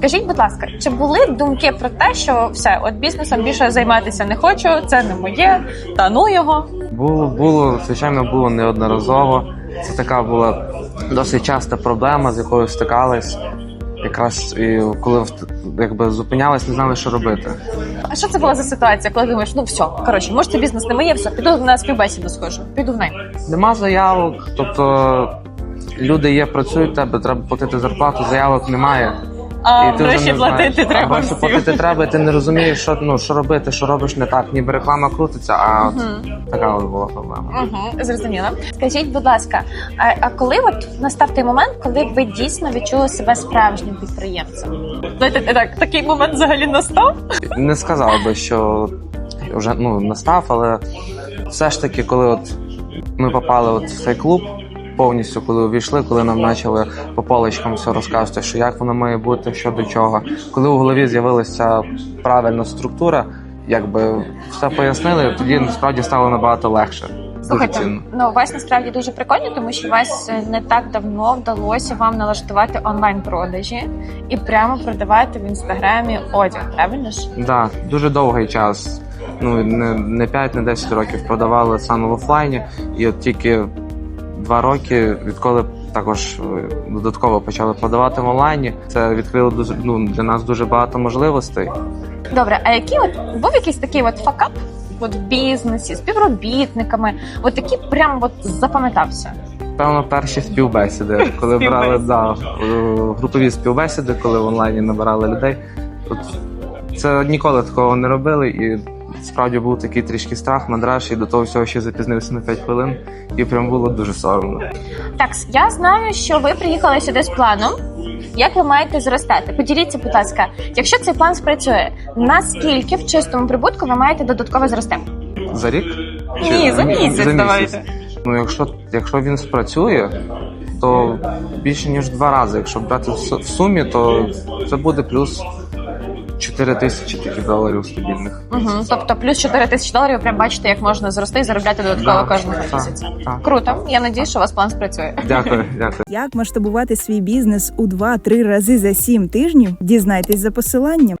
Скажіть, будь ласка, чи були думки про те, що все, от бізнесом більше займатися не хочу, це не моє, та ну його. Було, було, звичайно, було неодноразово. Це така була досить часта проблема, з якою стикались. Якраз і коли якби зупинялись, не знали, що робити. А що це була за ситуація, коли думаєш, ну все, коротше, може це бізнес не моє, все, піду на співбесіду схожу, піду в найм. Нема заявок, тобто люди є, працюють тебе, треба платити зарплату, заявок немає. А вже гроші не платити знаєш. треба. А всім. платити треба, і ти не розумієш, що, ну, що робити, що робиш не так. Ніби реклама крутиться, а от така от була проблема. Угу, зрозуміла. Скажіть, будь ласка, а, а коли от настав той момент, коли ви дійсно відчули себе справжнім підприємцем? Знаєте, так, такий момент взагалі настав? Не сказав би, що вже ну, настав, але все ж таки, коли от ми попали от в цей клуб. Повністю, коли увійшли, коли нам почали по поличкам все розказувати, що як воно має бути, що до чого. Коли у голові з'явилася правильна структура, якби все пояснили, тоді насправді стало набагато легше. Слухайте, ну вас насправді дуже прикольно, тому що вас е, не так давно вдалося вам налаштувати онлайн продажі і прямо продавати в інстаграмі одяг. Правильно ж? Да, дуже довгий час. Ну не, не 5, не 10 років продавали саме в офлайні, і от тільки два роки, відколи також е, додатково почали продавати в онлайні. Це відкрило дуже ну для нас дуже багато можливостей. Добре, а який от був якийсь такий от факап от в бізнесі, співробітниками, от який прям от запам'ятався? Певно, перші співбесіди, коли брали да, групові співбесіди, коли в онлайні набирали людей. От це ніколи такого не робили, і справді був такий трішки страх, мандраж, і до того всього ще запізнився на 5 хвилин, і прям було дуже соромно. Так, я знаю, що ви приїхали сюди з планом. Як ви маєте зростати? Поділіться, будь ласка, якщо цей план спрацює, наскільки в чистому прибутку ви маєте додатково зрости? За рік? Ні, за місяць давайте. Ну, якщо, якщо він спрацює, то більше ніж два рази. Якщо брати в сумі, то це буде плюс 4 тисячі тільки доларів стабільних. Угу. Тобто плюс 4 тисячі доларів, прям бачите, як можна зрости і заробляти додатково Да, кожного місяця. так. Круто. Я надію, що у вас план спрацює. Дякую, дякую. Як масштабувати свій бізнес у 2-3 рази за 7 тижнів? Дізнайтесь за посиланням.